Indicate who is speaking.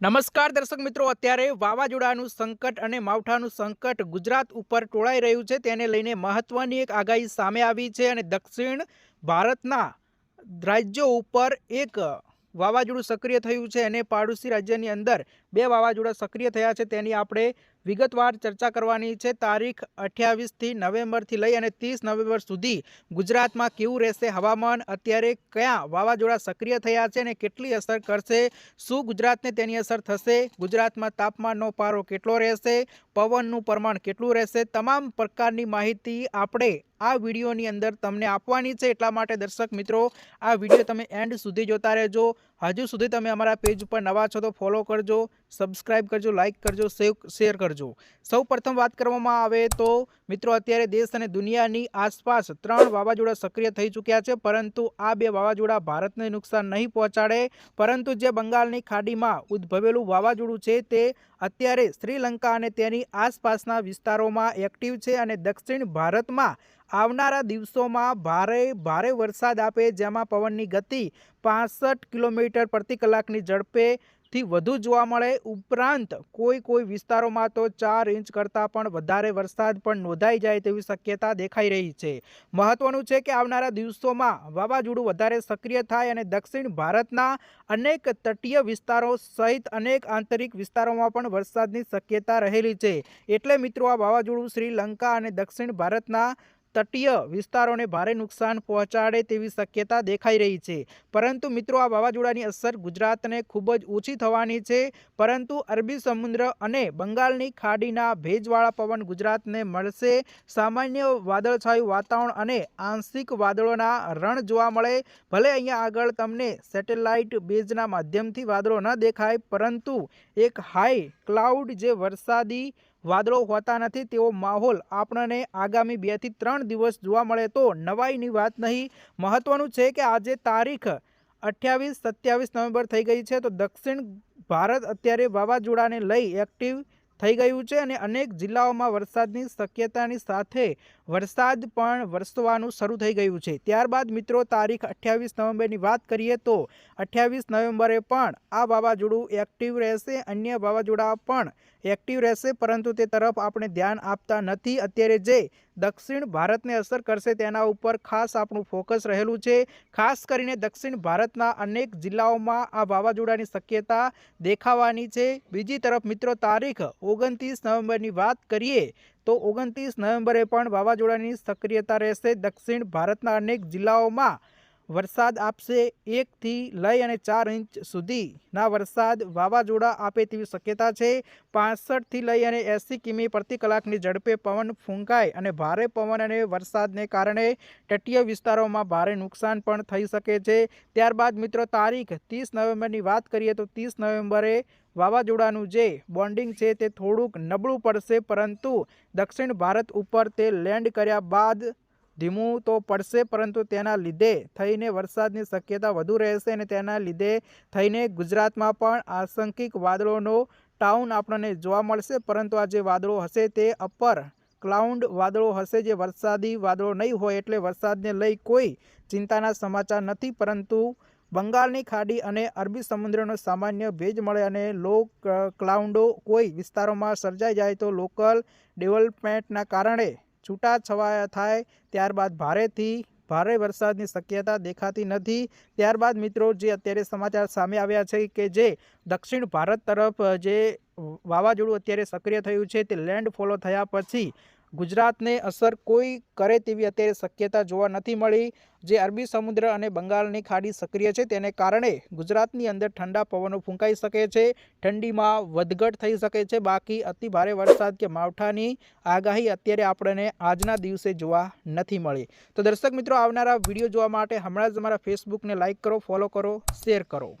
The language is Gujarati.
Speaker 1: નમસ્કાર દર્શક મિત્રો, અત્યારે વાવાઝોડાનું સંકટ અને માવઠાનું સંકટ ગુજરાત ઉપર ટોળાઈ રહ્યું છે. તેને લઈને મહત્વની એક આગાહી સામે આવી છે અને દક્ષિણ ભારતના રાજ્યો ઉપર એક વાવાઝોડું સક્રિય થયું છે અને પાડોશી રાજ્યની અંદર બે વાવાઝોડા સક્રિય થયા છે. તેની આપણે વિગતવાર ચર્ચા કરવાની છે. તારીખ અઠ્યાવીસથી નવેમ્બરથી લઈ અને ત્રીસ નવેમ્બર સુધી ગુજરાતમાં કેવું રહેશે હવામાન? અત્યારે કયા વાવાઝોડા સક્રિય થયા છે અને કેટલી અસર કરશે? શું ગુજરાતને તેની અસર થશે? ગુજરાતમાં તાપમાનનો પારો કેટલો રહેશે? પવનનું પ્રમાણ કેટલું રહેશે? તમામ પ્રકારની માહિતી આપણે આ વિડીયોની અંદર તમને આપવાની છે. એટલા માટે દર્શક મિત્રો, આ વીડિયો તમે એન્ડ સુધી જોતા રહેજો. હજુ સુધી તમે અમારા પેજ ઉપર નવા છો તો ફોલો કરજો. સબસ્ક્રાઇબ કરજો લાઇક કરજો સેવ શેર કરજો. સૌ પ્રથમ વાત કરવામાં આવે તો, મિત્રો, અત્યારે દેશ અને દુનિયાની આસપાસ ત્રણ વાવાઝોડા સક્રિય થઈ ચૂક્યા છે, પરંતુ આ બે વાવાઝોડા ભારતને નુકસાન નહીં પહોંચાડે. પરંતુ જે બંગાળની ખાડીમાં ઉદ્ભવેલું વાવાઝોડું છે તે અત્યારે શ્રીલંકા અને તેની આસપાસના વિસ્તારોમાં એક્ટિવ છે અને દક્ષિણ ભારતમાં આવનારા દિવસોમાં ભારે ભારે વરસાદ આપે, જેમાં પવનની ગતિ પાસઠ કિલોમીટર પ્રતિ કલાકની ઝડપે થી વધુ જોવા મળે ઉપરાંત કોઈ કોઈ વિસ્તારોમાં તો ચાર ઇંચ કરતાં પણ વધારે વરસાદ પણ નોંધાઈ જાય તેવી શક્યતા દેખાઈ રહી છે. મહત્વનું છે કે આવનારા દિવસોમાં વાવાઝોડું વધારે સક્રિય થાય અને દક્ષિણ ભારતના અનેક તટીય વિસ્તારો સહિત અનેક આંતરિક વિસ્તારોમાં પણ વરસાદની શક્યતા રહેલી છે. એટલે મિત્રો, આ વાવાઝોડું શ્રીલંકા અને દક્ષિણ ભારતના તટીય વિસ્તારોને ભારે નુકસાન પહોંચાડે તેવી શક્યતા દેખાઈ રહી છે. પરંતુ મિત્રો, આ વાવાઝોડાની અસર ગુજરાતને ખૂબ જ ઓછી થવાની છે. પરંતુ અરબી સમુદ્ર અને બંગાળની ખાડીના ભેજવાળા પવન ગુજરાતને મળશે. સામાન્ય વાદળછાયું વાતાવરણ અને આંશિક વાદળોના રણ જોવા મળે. ભલે અહીંયા આગળ તમને સેટેલાઇટ બેઝના માધ્યમથી વાદળો ન દેખાય, પરંતુ એક હાઈ ક્લાઉડ જે વરસાદી વાદળો હોતા નથી, તેવો માહોલ આપણને આગામી બેથી ત્રણ દિવસ જોવા મળે તો નવાઈની વાત નહીં. મહત્વનું છે કે આજે તારીખ અઠ્યાવીસ સત્યાવીસ નવેમ્બર થઈ ગઈ છે, તો દક્ષિણ ભારત અત્યારે વાવાઝોડાને લઈ એક્ટિવ થઈ ગયું છે અને અનેક જિલ્લાઓમાં વરસાદની શક્યતાની સાથે વરસાદ પણ વરસવાનું શરૂ થઈ ગયું છે. ત્યારબાદ મિત્રો, તારીખ અઠ્યાવીસ નવેમ્બરની વાત કરીએ તો અઠ્યાવીસ નવેમ્બરે પણ આ વાવાઝોડું એક્ટિવ રહેશે, અન્ય વાવાઝોડા પણ એક્ટિવ રહેશે, પરંતુ તે તરફ આપણે ધ્યાન આપતા નથી. અત્યારે જે દક્ષિણ ભારતને અસર કરશે તેના ઉપર ખાસ આપણું ફોકસ રહેલું છે. ખાસ કરીને દક્ષિણ ભારતના અનેક જિલ્લાઓમાં આ વાવાઝોડાની શક્યતા દેખાવાની છે. બીજી તરફ મિત્રો, તારીખ ઓગણત્રીસ નવેમ્બરની વાત કરીએ તો ઓગણત્રીસ નવેમ્બરે પણ વાવાઝોડાની સક્રિયતા રહેશે. દક્ષિણ ભારતના અનેક જિલ્લાઓમાં વરસાદ આપશે એકથી લઈ અને ચાર ઇંચ સુધીના વરસાદ વાવાઝોડા આપે તેવી શક્યતા છે. પાસઠથી લઈ અને એંસી કિમી પ્રતિ કલાકની ઝડપે પવન ફૂંકાય અને ભારે પવન અને વરસાદને કારણે તટીય વિસ્તારોમાં ભારે નુકસાન પણ થઈ શકે છે. ત્યારબાદ મિત્રો, તારીખ ત્રીસ નવેમ્બરની વાત કરીએ તો ત્રીસ નવેમ્બરે વાવાઝોડાનું જે બોન્ડિંગ છે તે થોડુંક નબળું પડશે, પરંતુ દક્ષિણ ભારત ઉપર તે લેન્ડ કર્યા બાદ ધીમું તો પડશે, પરંતુ તેના લીધે થઈને વરસાદની શક્યતા વધુ રહેશે અને તેના લીધે થઈને ગુજરાતમાં પણ આશંકિક વાદળોનો ટાઉન આપણને જોવા મળશે. પરંતુ આ જે વાદળો હશે તે અપર ક્લાઉડ વાદળો હશે જે વરસાદી વાદળો નહીં હોય એટલે વરસાદને લઈ કોઈ ચિંતાના સમાચાર નથી. પરંતુ બંગાળની ખાડી અને અરબી સમુદ્રનો સામાન્ય ભેજ મળે અને લો ક્લાઉડો કોઈ વિસ્તારોમાં સર્જાઈ જાય તો લોકલ ડેવલપમેન્ટના કારણે છૂટાછવાયા થાય ત્યારબાદ ભારેથી ભારે વરસાદની શક્યતા દેખાતી નથી. ત્યારબાદ મિત્રો જે અત્યારે સમાચાર સામે આવ્યા છે કે જે દક્ષિણ ભારત તરફ જે વાવાઝોડું અત્યારે સક્રિય થયું છે તે લેન્ડ ફોલો થયા પછી ગુજરાતને અસર કોઈ કરે તેવી અત્યારે શક્યતા જોવા નથી મળી. જે અરબી સમુદ્ર અને બંગાળની ખાડી સક્રિય છે, તેને કારણે ગુજરાતની અંદર ઠંડા પવનો ફૂંકાઈ શકે છે, ઠંડીમાં વધઘટ થઈ શકે છે. બાકી અતિ ભારે વરસાદ કે માવઠાની આગાહી અત્યારે આપણને આજના દિવસે જોવા નથી મળી. તો દર્શક મિત્રો, આવનારા વીડિયો જોવા માટે હમણાં જ અમારા ફેસબુકને લાઇક કરો ફોલો કરો શેર કરો.